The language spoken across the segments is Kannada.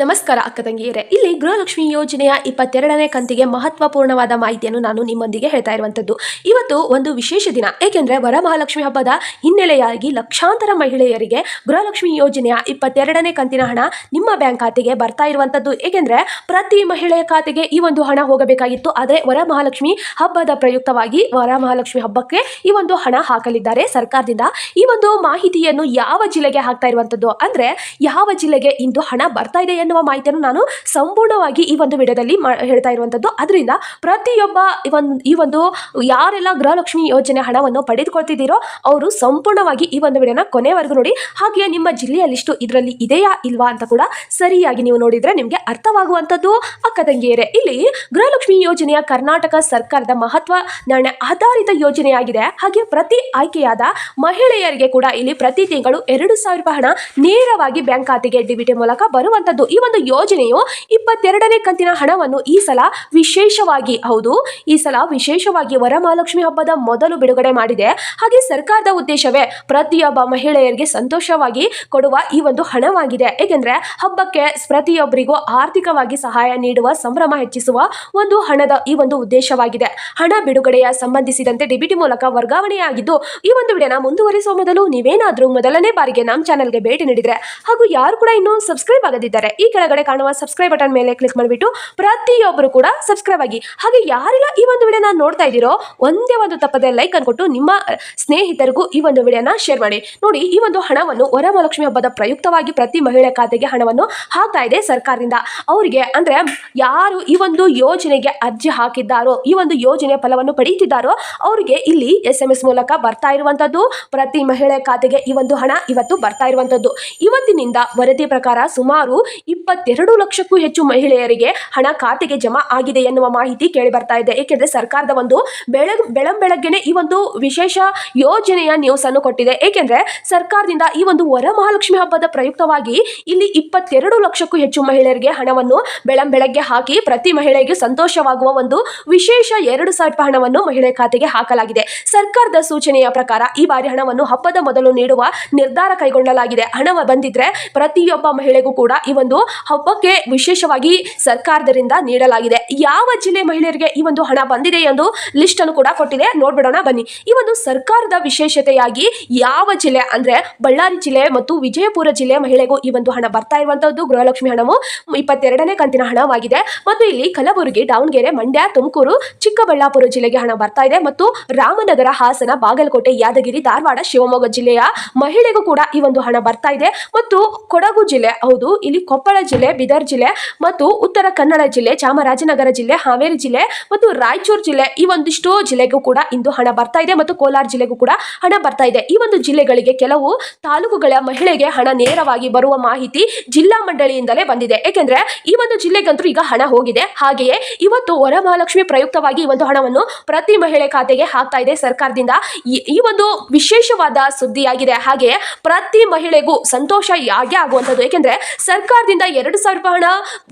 ನಮಸ್ಕಾರ ಅಕ್ಕ ತಂಗಿಯರೇ. ಇಲ್ಲಿ ಗೃಹಲಕ್ಷ್ಮಿ ಯೋಜನೆಯ ಇಪ್ಪತ್ತೆರಡನೇ ಕಂತಿಗೆ ಮಹತ್ವಪೂರ್ಣವಾದ ಮಾಹಿತಿಯನ್ನು ನಾನು ನಿಮ್ಮೊಂದಿಗೆ ಹೇಳ್ತಾ ಇರುವಂಥದ್ದು ಇವತ್ತು ಒಂದು ವಿಶೇಷ ದಿನ. ಏಕೆಂದರೆ ವರಮಹಾಲಕ್ಷ್ಮಿ ಹಬ್ಬದ ಹಿನ್ನೆಲೆಯಾಗಿ ಲಕ್ಷಾಂತರ ಮಹಿಳೆಯರಿಗೆ ಗೃಹಲಕ್ಷ್ಮಿ ಯೋಜನೆಯ ಇಪ್ಪತ್ತೆರಡನೇ ಕಂತಿನ ಹಣ ನಿಮ್ಮ ಬ್ಯಾಂಕ್ ಖಾತೆಗೆ ಬರ್ತಾ ಇರುವಂಥದ್ದು ಏಕೆಂದರೆ ಪ್ರತಿ ಮಹಿಳೆಯ ಖಾತೆಗೆ ಈ ಒಂದು ಹಣ ಹೋಗಬೇಕಾಗಿತ್ತು. ಆದರೆ ವರಮಹಾಲಕ್ಷ್ಮಿ ಹಬ್ಬದ ಪ್ರಯುಕ್ತವಾಗಿ ವರಮಹಾಲಕ್ಷ್ಮಿ ಹಬ್ಬಕ್ಕೆ ಈ ಒಂದು ಹಣ ಹಾಕಲಿದ್ದಾರೆ ಸರ್ಕಾರದಿಂದ. ಈ ಒಂದು ಮಾಹಿತಿಯನ್ನು ಯಾವ ಜಿಲ್ಲೆಗೆ ಹಾಕ್ತಾ ಇರುವಂಥದ್ದು ಅಂದರೆ ಯಾವ ಜಿಲ್ಲೆಗೆ ಇಂದು ಹಣ ಬರ್ತಾ ಇದೆ ಎನ್ನುವ ಮಾಹಿತಿಯನ್ನು ನಾನು ಸಂಪೂರ್ಣವಾಗಿ ಈ ಒಂದು ವಿಡಿಯೋದಲ್ಲಿ ಹೇಳ್ತಾ ಇರುವಂಥದ್ದು ಅದರಿಂದ ಪ್ರತಿಯೊಬ್ಬ ಈ ಒಂದು ಈ ಒಂದು ಯಾರೆಲ್ಲ ಗೃಹಲಕ್ಷ್ಮಿ ಯೋಜನೆ ಹಣವನ್ನು ಪಡೆದುಕೊಳ್ತಿದ್ದೀರೋ ಅವರು ಸಂಪೂರ್ಣವಾಗಿ ಈ ಒಂದು ವಿಡಿಯೋನ ಕೊನೆವರೆಗೂ ನೋಡಿ. ಹಾಗೆಯೇ ನಿಮ್ಮ ಜಿಲ್ಲೆಯಲ್ಲಿಷ್ಟು ಇದರಲ್ಲಿ ಇದೆಯಾ ಇಲ್ವಾ ಅಂತ ಕೂಡ ಸರಿಯಾಗಿ ನೀವು ನೋಡಿದರೆ ನಿಮಗೆ ಅರ್ಥವಾಗುವಂಥದ್ದು ಅಕ್ಕ ತಂಗಿಯರೇ ಇಲ್ಲಿ ಗೃಹಲಕ್ಷ್ಮಿ ಯೋಜನೆಯ ಕರ್ನಾಟಕ ಸರ್ಕಾರದ ಮಹತ್ವ ನಿರ್ಣಯ ಆಧಾರಿತ ಯೋಜನೆಯಾಗಿದೆ. ಹಾಗೆ ಪ್ರತಿ ಆಯ್ಕೆಯಾದ ಮಹಿಳೆಯರಿಗೆ ಕೂಡ ಇಲ್ಲಿ ಪ್ರತಿ ತಿಂಗಳು ಎರಡು ಸಾವಿರ ರೂಪಾಯಿ ಹಣ ನೇರವಾಗಿ ಬ್ಯಾಂಕ್ ಖಾತೆಗೆ ಡಿಬಿಟಿ ಮೂಲಕ ಬರುವಂಥದ್ದು ಈ ಒಂದು ಯೋಜನೆಯು ಇಪ್ಪತ್ತೆರಡನೇ ಕಂತಿನ ಹಣವನ್ನು ಈ ಸಲ ವಿಶೇಷವಾಗಿ, ಹೌದು, ಈ ಸಲ ವಿಶೇಷವಾಗಿ ವರಮಹಾಲಕ್ಷ್ಮಿ ಹಬ್ಬದ ಮೊದಲು ಬಿಡುಗಡೆ ಮಾಡಿದೆ. ಹಾಗೆ ಸರ್ಕಾರದ ಉದ್ದೇಶವೇ ಪ್ರತಿಯೊಬ್ಬ ಮಹಿಳೆಯರಿಗೆ ಸಂತೋಷವಾಗಿ ಕೊಡುವ ಈ ಒಂದು ಹಣವಾಗಿದೆ. ಏಕೆಂದರೆ ಹಬ್ಬಕ್ಕೆ ಪ್ರತಿಯೊಬ್ಬರಿಗೂ ಆರ್ಥಿಕವಾಗಿ ಸಹಾಯ ನೀಡುವ, ಸಂಭ್ರಮ ಹೆಚ್ಚಿಸುವ ಒಂದು ಹಣದ ಈ ಒಂದು ಉದ್ದೇಶವಾಗಿದೆ. ಹಣ ಬಿಡುಗಡೆಯ ಸಂಬಂಧಿಸಿದಂತೆ ಡಿಬಿಟಿ ಮೂಲಕ ವರ್ಗಾವಣೆಯಾಗಿದ್ದು, ಈ ಒಂದು ವಿಡಿಯೋನ ಮುಂದುವರಿಸುವ ಮೊದಲು ನೀವೇನಾದರೂ ಮೊದಲನೇ ಬಾರಿಗೆ ನಮ್ಮ ಚಾನಲ್ಗೆ ಭೇಟಿ ನೀಡಿದರೆ ಹಾಗೂ ಯಾರು ಕೂಡ ಇನ್ನೂ ಸಬ್ಸ್ಕ್ರೈಬ್ ಆಗದಿದ್ದಾರೆ ಈ ಕೆಳಗಡೆ ಕಾಣುವ ಸಬ್ಸ್ಕ್ರೈಬ್ ಬಟನ್ ಮೇಲೆ ಕ್ಲಿಕ್ ಮಾಡಿಬಿಟ್ಟು ಪ್ರತಿಯೊಬ್ಬರು ಕೂಡ ಸಬ್ಸ್ಕ್ರೈಬ್ ಆಗಿ. ಹಾಗೆ ಯಾರೆಲ್ಲ ಈ ಒಂದು ವಿಡಿಯೋನ ನೋಡ್ತಾ ಇದ್ದೀರೋ ಒಂದೇ ಒಂದು ತಪ್ಪದೆ ಲೈಕ್ ಅನ್ಕೊಟ್ಟು ನಿಮ್ಮ ಸ್ನೇಹಿತರಿಗೂ ಈ ಒಂದು ವಿಡಿಯೋನ ಶೇರ್ ಮಾಡಿ. ನೋಡಿ, ಈ ಒಂದು ಹಣವನ್ನು ವರಮಹಾಲಕ್ಷ್ಮಿ ಹಬ್ಬದ ಪ್ರಯುಕ್ತವಾಗಿ ಪ್ರತಿ ಮಹಿಳೆ ಖಾತೆಗೆ ಹಣವನ್ನು ಹಾಕ್ತಾ ಇದೆ ಸರ್ಕಾರದಿಂದ. ಅವರಿಗೆ ಅಂದ್ರೆ ಯಾರು ಈ ಒಂದು ಯೋಜನೆಗೆ ಅರ್ಜಿ ಹಾಕಿದ್ದಾರೋ, ಈ ಒಂದು ಯೋಜನೆಯ ಫಲವನ್ನು ಪಡೆಯುತ್ತಿದ್ದಾರೋ, ಅವರಿಗೆ ಇಲ್ಲಿ ಎಸ್ ಎಂ ಎಸ್ ಮೂಲಕ ಬರ್ತಾ ಇರುವಂತದ್ದು. ಪ್ರತಿ ಮಹಿಳೆ ಖಾತೆಗೆ ಈ ಒಂದು ಹಣ ಇವತ್ತು ಬರ್ತಾ ಇರುವಂತದ್ದು. ಇವತ್ತಿನಿಂದ ವರದಿ ಪ್ರಕಾರ ಸುಮಾರು ಇಪ್ಪತ್ತೆರಡು ಲಕ್ಷಕ್ಕೂ ಹೆಚ್ಚು ಮಹಿಳೆಯರಿಗೆ ಹಣ ಖಾತೆಗೆ ಜಮಾ ಆಗಿದೆ ಎನ್ನುವ ಮಾಹಿತಿ ಕೇಳಿ ಬರ್ತಾ ಇದೆ. ಏಕೆಂದರೆ ಸರ್ಕಾರದ ಒಂದು ಬೆಳಗ್ ಬೆಳಂ ಬೆಳಗ್ಗೆನೆ ಈ ಒಂದು ವಿಶೇಷ ಯೋಜನೆಯ ನ್ಯೂಸ್ ಅನ್ನು ಕೊಟ್ಟಿದೆ. ಏಕೆಂದರೆ ಸರ್ಕಾರದಿಂದ ಈ ಒಂದು ವರಮಹಾಲಕ್ಷ್ಮಿ ಹಬ್ಬದ ಪ್ರಯುಕ್ತವಾಗಿ ಇಲ್ಲಿ ಇಪ್ಪತ್ತೆರಡು ಲಕ್ಷಕ್ಕೂ ಹೆಚ್ಚು ಮಹಿಳೆಯರಿಗೆ ಹಣವನ್ನು ಬೆಳಂ ಬೆಳಗ್ಗೆ ಹಾಕಿ ಪ್ರತಿ ಮಹಿಳೆಗೆ ಸಂತೋಷವಾಗುವ ಒಂದು ವಿಶೇಷ ಎರಡು ಸಾವಿರ ರೂಪಾಯಿ ಹಣವನ್ನು ಮಹಿಳೆ ಖಾತೆಗೆ ಹಾಕಲಾಗಿದೆ. ಸರ್ಕಾರದ ಸೂಚನೆಯ ಪ್ರಕಾರ ಈ ಬಾರಿ ಹಣವನ್ನು ಹಬ್ಬದ ಮೊದಲು ನೀಡುವ ನಿರ್ಧಾರ ಕೈಗೊಳ್ಳಲಾಗಿದೆ. ಹಣ ಬಂದಿದ್ರೆ ಪ್ರತಿಯೊಬ್ಬ ಮಹಿಳೆಗೂ ಕೂಡ ಈ ಒಂದು ಹಬ್ಬಕ್ಕೆ ವಿಶೇಷವಾಗಿ ಸರ್ಕಾರದಿಂದ ನೀಡಲಾಗಿದೆ. ಯಾವ ಜಿಲ್ಲೆ ಮಹಿಳೆಯರಿಗೆ ಈ ಒಂದು ಹಣ ಬಂದಿದೆ ಎಂದು ಲಿಸ್ಟ್ ಅನ್ನು ಕೂಡ ಕೊಟ್ಟಿದೆ. ನೋಡ್ಬಿಡೋಣ, ಬನ್ನಿ. ಈ ಒಂದು ಸರ್ಕಾರದ ವಿಶೇಷತೆಯಾಗಿ ಯಾವ ಜಿಲ್ಲೆ ಅಂದ್ರೆ ಬಳ್ಳಾರಿ ಜಿಲ್ಲೆ ಮತ್ತು ವಿಜಯಪುರ ಜಿಲ್ಲೆ ಮಹಿಳೆಗೂ ಈ ಒಂದು ಹಣ ಬರ್ತಾ ಇರುವಂತಹದ್ದು ಗೃಹಲಕ್ಷ್ಮಿ ಹಣವು ಇಪ್ಪತ್ತೆರಡನೇ ಕಂತಿನ ಹಣವಾಗಿದೆ. ಮತ್ತು ಇಲ್ಲಿ ಕಲಬುರಗಿ, ದಾವಣಗೆರೆ, ಮಂಡ್ಯ, ತುಮಕೂರು, ಚಿಕ್ಕಬಳ್ಳಾಪುರ ಜಿಲ್ಲೆಗೆ ಹಣ ಬರ್ತಾ ಇದೆ. ಮತ್ತು ರಾಮನಗರ, ಹಾಸನ, ಬಾಗಲಕೋಟೆ, ಯಾದಗಿರಿ, ಧಾರವಾಡ, ಶಿವಮೊಗ್ಗ ಜಿಲ್ಲೆಯ ಮಹಿಳೆಗೂ ಕೂಡ ಈ ಒಂದು ಹಣ ಬರ್ತಾ ಇದೆ. ಮತ್ತು ಕೊಡಗು ಜಿಲ್ಲೆ ಹೌದು, ಇಲ್ಲಿ ಕೊಪ್ಪಳ ಜಿಲ್ಲೆ, ಬೀದರ್ ಜಿಲ್ಲೆ ಮತ್ತು ಉತ್ತರ ಕನ್ನಡ ಜಿಲ್ಲೆ, ಚಾಮರಾಜನಗರ ಜಿಲ್ಲೆ, ಹಾವೇರಿ ಜಿಲ್ಲೆ ಮತ್ತು ರಾಯಚೂರು ಜಿಲ್ಲೆ ಈ ಒಂದಿಷ್ಟು ಜಿಲ್ಲೆಗೂ ಕೂಡ ಇಂದು ಹಣ ಬರ್ತಾ ಇದೆ ಮತ್ತು ಕೋಲಾರ ಜಿಲ್ಲೆಗೂ ಕೂಡ ಹಣ ಬರ್ತಾ ಇದೆ. ಈ ಒಂದು ಜಿಲ್ಲೆಗಳಿಗೆ ಕೆಲವು ತಾಲೂಕುಗಳ ಮಹಿಳೆಗೆ ಹಣ ನೇರವಾಗಿ ಬರುವ ಮಾಹಿತಿ ಜಿಲ್ಲಾ ಮಂಡಳಿಯಿಂದಲೇ ಬಂದಿದೆ. ಏಕೆಂದ್ರೆ ಈ ಒಂದು ಜಿಲ್ಲೆಗಂತೂ ಈಗ ಹಣ ಹೋಗಿದೆ. ಹಾಗೆಯೇ ಇವತ್ತು ವರಮಹಾಲಕ್ಷ್ಮಿ ಪ್ರಯುಕ್ತವಾಗಿ ಈ ಒಂದು ಹಣವನ್ನು ಪ್ರತಿ ಮಹಿಳೆ ಖಾತೆಗೆ ಹಾಕ್ತಾ ಇದೆ. ಸರ್ಕಾರದಿಂದ ಈ- ಈ ಒಂದು ವಿಶೇಷವಾದ ಸುದ್ದಿಯಾಗಿದೆ. ಹಾಗೆಯೇ ಪ್ರತಿ ಮಹಿಳೆಗೂ ಸಂತೋಷ ಯಾಗೆ ಆಗುವಂಥದ್ದು? ಏಕೆಂದ್ರೆ ಸರ್ಕಾರದಿಂದ ಎರಡು ಸಾವಿರ ಹಣ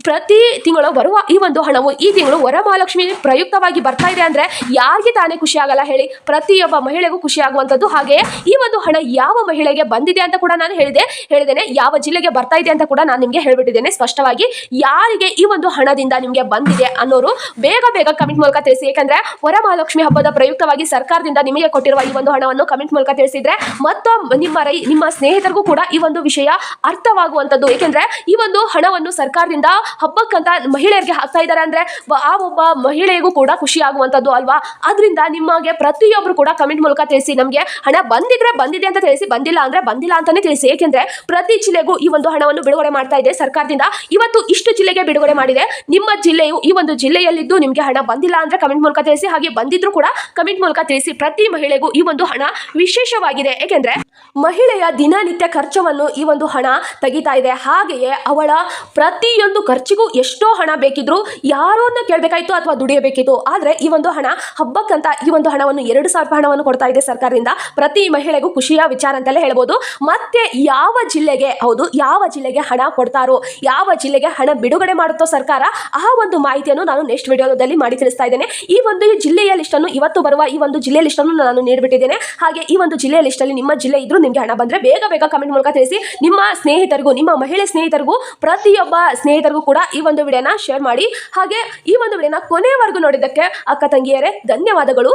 ಪ್ರತಿ ತಿಂಗಳು ಬರುವ ಈ ಒಂದು ಹಣವು ಈ ತಿಂಗಳು ವರಮಹಾಲಕ್ಷ್ಮಿ ಪ್ರಯುಕ್ತವಾಗಿ ಬರ್ತಾ ಇದೆ ಅಂದ್ರೆ ಯಾರಿಗೆ ತಾನೇ ಖುಷಿ ಆಗಲ್ಲ ಹೇಳಿ. ಪ್ರತಿಯೊಬ್ಬ ಮಹಿಳೆಗೂ ಖುಷಿ ಆಗುವಂಥದ್ದು. ಹಾಗೆಯೇ ಈ ಒಂದು ಹಣ ಯಾವ ಮಹಿಳೆಗೆ ಬಂದಿದೆ ಅಂತ ಕೂಡ ನಾನು ಹೇಳಿದೆ. ಹೇಳಿದ್ದೇನೆ, ಯಾವ ಜಿಲ್ಲೆಗೆ ಬರ್ತಾ ಇದೆ ಅಂತ ಕೂಡ ನಾನು ನಿಮಗೆ ಹೇಳ್ಬಿಟ್ಟಿದ್ದೇನೆ ಸ್ಪಷ್ಟವಾಗಿ. ಯಾರಿಗೆ ಈ ಒಂದು ಹಣದಿಂದ ನಿಮಗೆ ಬಂದಿದೆ ಅನ್ನೋರು ಬೇಗ ಬೇಗ ಕಮೆಂಟ್ ಮೂಲಕ ತಿಳಿಸಿ. ಯಾಕಂದ್ರೆ ವರಮಹಾಲಕ್ಷ್ಮಿ ಹಬ್ಬದ ಪ್ರಯುಕ್ತವಾಗಿ ಸರ್ಕಾರದಿಂದ ನಿಮಗೆ ಕೊಟ್ಟಿರುವ ಈ ಒಂದು ಹಣವನ್ನು ಕಮೆಂಟ್ ಮೂಲಕ ತಿಳಿಸಿದ್ರೆ ಮತ್ತು ನಿಮ್ಮ ರೈ, ನಿಮ್ಮ ಸ್ನೇಹಿತರಿಗೂ ಕೂಡ ಈ ಒಂದು ವಿಷಯ ಅರ್ಥವಾಗುವಂಥದ್ದು. ಏಕೆಂದ್ರೆ ಈ ಹಣವನ್ನು ಸರ್ಕಾರದಿಂದ ಹಬ್ಬಕ್ಕಂತ ಮಹಿಳೆಯರಿಗೆ ಹಾಕ್ತಾ ಇದ್ದಾರೆ ಅಂದ್ರೆ ಆ ಒಬ್ಬ ಮಹಿಳೆಗೂ ಕೂಡ ಖುಷಿ ಆಗುವಂಥದ್ದು ಅಲ್ವಾ? ಅದರಿಂದ ನಿಮಗೆ ಪ್ರತಿಯೊಬ್ಬರು ಕೂಡ ಕಮೆಂಟ್ ಮೂಲಕ ತಿಳಿಸಿ, ನಮಗೆ ಹಣ ಬಂದಿದ್ರೆ ಬಂದಿದೆ ಅಂತ ತಿಳಿಸಿ, ಬಂದಿಲ್ಲ ಅಂದ್ರೆ ಬಂದಿಲ್ಲ ಅಂತಾನೆ ತಿಳಿಸಿ. ಏಕೆಂದ್ರೆ ಪ್ರತಿ ಜಿಲ್ಲೆಗೂ ಈ ಒಂದು ಹಣವನ್ನು ಬಿಡುಗಡೆ ಮಾಡ್ತಾ ಇದೆ ಸರ್ಕಾರದಿಂದ. ಇವತ್ತು ಇಷ್ಟು ಜಿಲ್ಲೆಗೆ ಬಿಡುಗಡೆ ಮಾಡಿದೆ. ನಿಮ್ಮ ಜಿಲ್ಲೆಯು ಈ ಒಂದು ಜಿಲ್ಲೆಯಲ್ಲಿದ್ದು ನಿಮಗೆ ಹಣ ಬಂದಿಲ್ಲ ಅಂದ್ರೆ ಕಮೆಂಟ್ ಮೂಲಕ ತಿಳಿಸಿ, ಹಾಗೆ ಬಂದಿದ್ರು ಕೂಡ ಕಮೆಂಟ್ ಮೂಲಕ ತಿಳಿಸಿ ಪ್ರತಿ ಮಹಿಳೆಗೂ ಈ ಒಂದು ಹಣ ವಿಶೇಷವಾಗಿದೆ. ಏಕೆಂದ್ರೆ ಮಹಿಳೆಯ ದಿನನಿತ್ಯ ಖರ್ಚವನ್ನು ಈ ಒಂದು ಹಣ ತೆಗಿತಾ ಇದೆ. ಹಾಗೆಯೇ ಅವಳ ಪ್ರತಿಯೊಂದು ಖರ್ಚಿಗೂ ಎಷ್ಟೋ ಹಣ ಬೇಕಿದ್ರು ಯಾರೋನ್ನ ಕೇಳಬೇಕಾಯ್ತು ಅಥವಾ ದುಡಿಯಬೇಕಿತ್ತು. ಆದರೆ ಈ ಒಂದು ಹಣ ಹಬ್ಬಕ್ಕಂತ ಈ ಒಂದು ಹಣವನ್ನು ಎರಡು ಸಾವಿರ ರೂಪಾಯಿ ಹಣವನ್ನು ಕೊಡ್ತಾ ಇದೆ ಸರ್ಕಾರದಿಂದ. ಪ್ರತಿ ಮಹಿಳೆಗೂ ಖುಷಿಯ ವಿಚಾರ ಅಂತಲೇ ಹೇಳ್ಬೋದು. ಮತ್ತೆ ಯಾವ ಜಿಲ್ಲೆಗೆ ಹೌದು, ಯಾವ ಜಿಲ್ಲೆಗೆ ಹಣ ಕೊಡ್ತಾರೋ, ಯಾವ ಜಿಲ್ಲೆಗೆ ಹಣ ಬಿಡುಗಡೆ ಮಾಡುತ್ತೋ ಸರ್ಕಾರ ಆ ಒಂದು ಮಾಹಿತಿಯನ್ನು ನಾನು ನೆಕ್ಸ್ಟ್ ವಿಡಿಯೋದಲ್ಲಿ ಮಾಡಿ ತಿಳಿಸ್ತಾ ಇದ್ದೇನೆ. ಈ ಒಂದು ಜಿಲ್ಲೆಯ ಲಿಸ್ಟನ್ನು ಇವತ್ತು ಬರುವ ಈ ಒಂದು ಜಿಲ್ಲೆಯ ಲಿಸ್ಟನ್ನು ನಾನು ನೀಡಿಬಿಟ್ಟಿದ್ದೇನೆ. ಹಾಗೆ ಈ ಒಂದು ಜಿಲ್ಲೆಯ ಲಿಸ್ಟಲ್ಲಿ ನಿಮ್ಮ ಜಿಲ್ಲೆ ಇದ್ರೂ ನಿಮಗೆ ಹಣ ಬಂದರೆ ಬೇಗ ಬೇಗ ಕಮೆಂಟ್ ಮೂಲಕ ತಿಳಿಸಿ. ನಿಮ್ಮ ಸ್ನೇಹಿತರಿಗೂ, ನಿಮ್ಮ ಮಹಿಳೆ ಸ್ನೇಹಿತರಿಗೂ ಪ್ರತಿಯೊಬ್ಬ ಸ್ನೇಹಿತರಿಗೂ ಕೂಡ ಈ ಒಂದು ವಿಡಿಯೋನ ಶೇರ್ ಮಾಡಿ. ಹಾಗೆ ಈ ಒಂದು ವಿಡಿಯೋನ ಕೊನೆಯವರೆಗೂ ನೋಡಿದ್ದಕ್ಕೆ ಅಕ್ಕ ತಂಗಿಯರೇ ಧನ್ಯವಾದಗಳು.